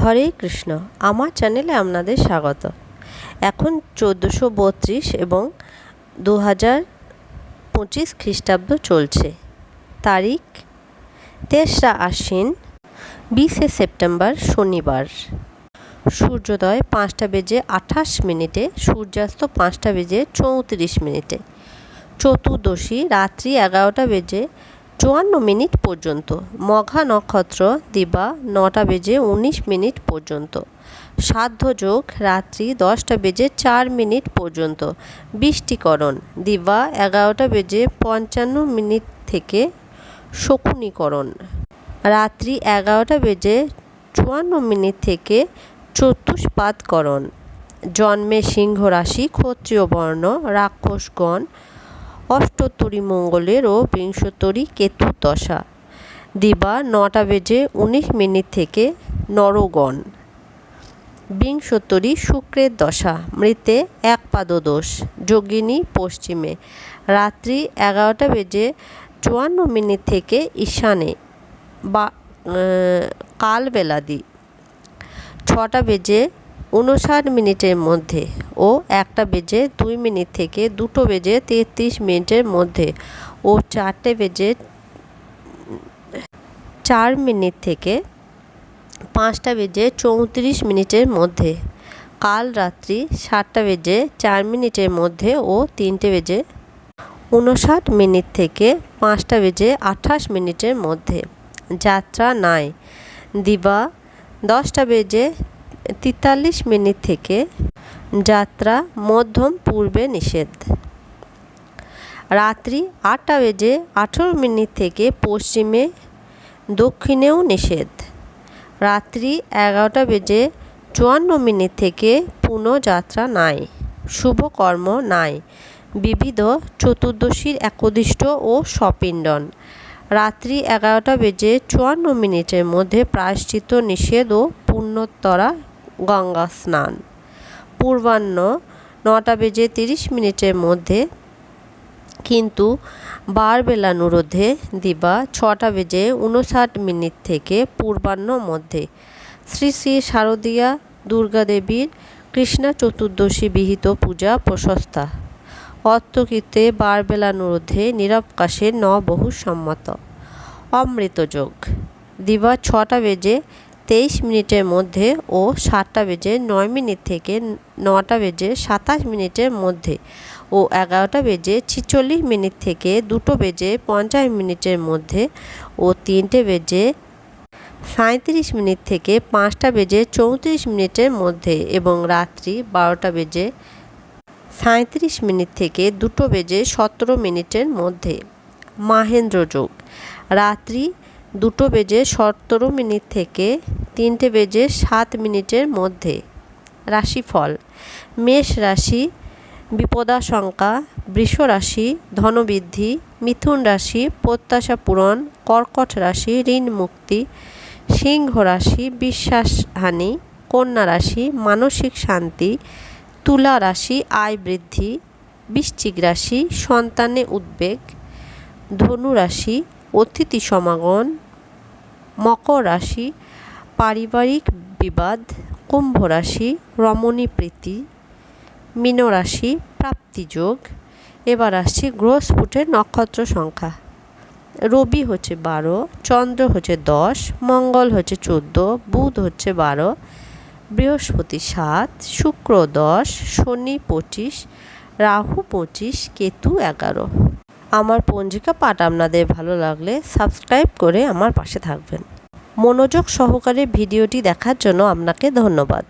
হরে কৃষ্ণ, আমার চ্যানেলে আপনাদের স্বাগত। এখন চোদ্দোশো বত্রিশ এবং দু হাজার পঁচিশ খ্রিস্টাব্দ চলছে। তারিখ তেসরা আশ্বিন, বিশে সেপ্টেম্বর, শনিবার। সূর্যোদয় পাঁচটা বেজে আঠাশ মিনিটে, সূর্যাস্ত পাঁচটা বেজে চৌত্রিশ মিনিটে। চতুর্দশী রাত্রি এগারোটা বেজে চুয়ান্ন মিনিট পর্যন্ত। মঘা নক্ষত্র দিবা নটা বেজে উনিশ মিনিট পর্যন্ত। সাধ্য যোগ রাত্রি দশটা বেজে চার মিনিট পর্যন্ত। বৃষ্টিকরণ দিবা এগারোটা বেজে পঞ্চান্ন মিনিট থেকে শকুনীকরণ। রাত্রি এগারোটা বেজে চুয়ান্ন মিনিট থেকে চতুষ্পাতকরণ জন্মে সিংহ রাশি ক্ষত্রিয় বর্ণ রাক্ষসগণ অষ্টোত্তরী মঙ্গলের ও বিংশোত্তরী কেতুর দশা। দিবা নটা বেজে উনিশ মিনিট থেকে নরগণ। বিংশোত্তরী শুক্রের দশা, মৃতে এক পাদদোষ, যোগিনী পশ্চিমে। রাত্রি এগারোটা বেজে চুয়ান্ন মিনিট থেকে ঈশানে, বা কালবেলাদি। ছটা বেজে উনষাট মিনিটের মধ্যে ও একটা বেজে দুই মিনিট থেকে দুটো বেজে তেত্রিশ মিনিটের মধ্যে ও চারটে বেজে চার মিনিট থেকে পাঁচটা বেজে চৌত্রিশ মিনিটের মধ্যে। কাল রাত্রি সাতটা বেজে চার মিনিটের মধ্যে ও তিনটে বেজে উনষাট মিনিট থেকে পাঁচটা বেজে আঠাশ মিনিটের মধ্যে। যাত্রা নাই। দিবা দশটা বেজে তেতাল্লিশ মিনিট থেকে যাত্রা মধ্যম পূর্বে নিষেধ। রাত্রি আটটা বেজে আঠেরো মিনিট থেকে পশ্চিমে, দক্ষিণেও নিষেধ। রাত্রি এগারোটা বেজে চুয়ান্ন মিনিট থেকে পুনঃযাত্রা নাই, শুভকর্ম নাই, বিবিধ চতুর্দশীর একদিষ্ট ও সপিণ্ডন রাত্রি এগারোটা বেজে চুয়ান্ন মিনিটের মধ্যে প্রায়শ্চিত নিষেধ ও পুণ্যোত্তরা গঙ্গা স্নান। পূর্বাহ্ন নটা বেজে তিরিশ মিনিটের মধ্যে। কিন্তু বারবেলানুরোধে দিবা ছটা বেজে উনষাট মিনিট থেকে পূর্বাহ্ন মধ্যে। শ্রী শ্রী শারদীয়া দুর্গাদেবীর কৃষ্ণা চতুর্দশী বিহিত পূজা প্রশস্তা। অর্থকৃতে বারবেলানুরোধে নিরবকাশে ন বহু সম্মত অমৃতযোগ। দিবা ছটা বেজে তেইশ মিনিটের মধ্যে ও সাতটা বেজে নয় মিনিট থেকে নটা বেজে সাতাশ মিনিটের মধ্যে ও এগারোটা বেজে ছিচল্লিশ মিনিট থেকে দুটো বেজে পঞ্চাশ মিনিটের মধ্যে ও তিনটে বেজে সাঁত্রিশ মিনিট থেকে পাঁচটা বেজে চৌত্রিশ মিনিটের মধ্যে এবং রাত্রি বারোটা বেজে সাঁত্রিশ মিনিট থেকে দুটো বেজে সতেরো মিনিটের মধ্যে। মাহেন্দ্র যোগ। রাত্রি দুটো বেজে সতেরো মিনিট থেকে তিনটে বেজে সাত মিনিটের মধ্যে। রাশিফল, মেষ রাশি, বিপদাশঙ্কা, বৃষ রাশি, ধনবৃদ্ধি, মিথুন রাশি, প্রত্যাশা পূরণ, কর্কট রাশি, ঋণ মুক্তি, সিংহ রাশি, বিশ্বাসহানি, কন্যা রাশি, মানসিক শান্তি, তুলা রাশি, আয় বৃদ্ধি, বৃশ্চিক রাশি, সন্তানে উদ্বেগ, ধনু রাশি অতিথি সমাগম, মকর রাশি, পারিবারিক বিবাদ, কুম্ভ রাশি, রমণী প্রীতি, মীন রাশি প্রাপ্তিযোগ এবার আসছি গ্রহস্ফুটের নক্ষত্র সংখ্যা। রবি হচ্ছে বারো, চন্দ্র হচ্ছে দশ, মঙ্গল হচ্ছে চোদ্দ, বুধ হচ্ছে বারো, বৃহস্পতি সাত, শুক্র দশ, শনি পঁচিশ, রাহু পঁচিশ, কেতু এগারো। আমার পঞ্জিকা পাঠ আপনাদের ভালো লাগলে সাবস্ক্রাইব করে আমার পাশে থাকবেন। মনোযোগ সহকারে ভিডিওটি দেখার জন্য আপনাকে ধন্যবাদ।